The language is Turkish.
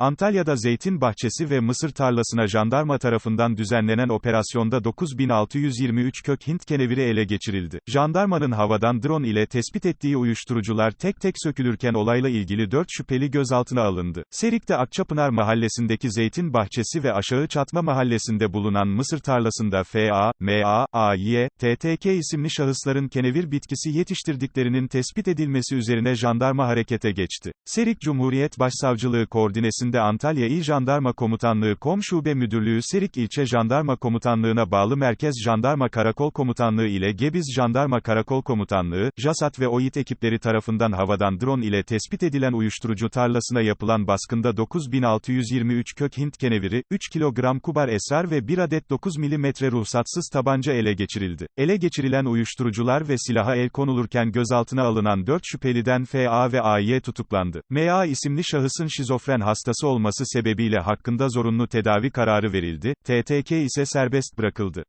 Antalya'da zeytin bahçesi ve mısır tarlasına jandarma tarafından düzenlenen operasyonda 9623 kök Hint keneviri ele geçirildi. Jandarmanın havadan drone ile tespit ettiği uyuşturucular tek tek sökülürken olayla ilgili 4 şüpheli gözaltına alındı. Serik'te Akçapınar mahallesindeki zeytin bahçesi ve Aşağı Çatma mahallesinde bulunan mısır tarlasında FA, MA, AY, TTK isimli şahısların kenevir bitkisi yetiştirdiklerinin tespit edilmesi üzerine jandarma harekete geçti. Serik Cumhuriyet Başsavcılığı koordinesinde Antalya İl Jandarma Komutanlığı Kom Şube Müdürlüğü Serik İlçe Jandarma Komutanlığı'na bağlı Merkez Jandarma Karakol Komutanlığı ile Gebiz Jandarma Karakol Komutanlığı, JASAT ve OİT ekipleri tarafından havadan drone ile tespit edilen uyuşturucu tarlasına yapılan baskında 9623 kök Hint keneviri, 3 kilogram kubar esrar ve 1 adet 9 mm ruhsatsız tabanca ele geçirildi. Ele geçirilen uyuşturucular ve silaha el konulurken gözaltına alınan 4 şüpheliden FA ve AY tutuklandı. MA isimli şahısın şizofren hastası olması sebebiyle hakkında zorunlu tedavi kararı verildi, TTK ise serbest bırakıldı.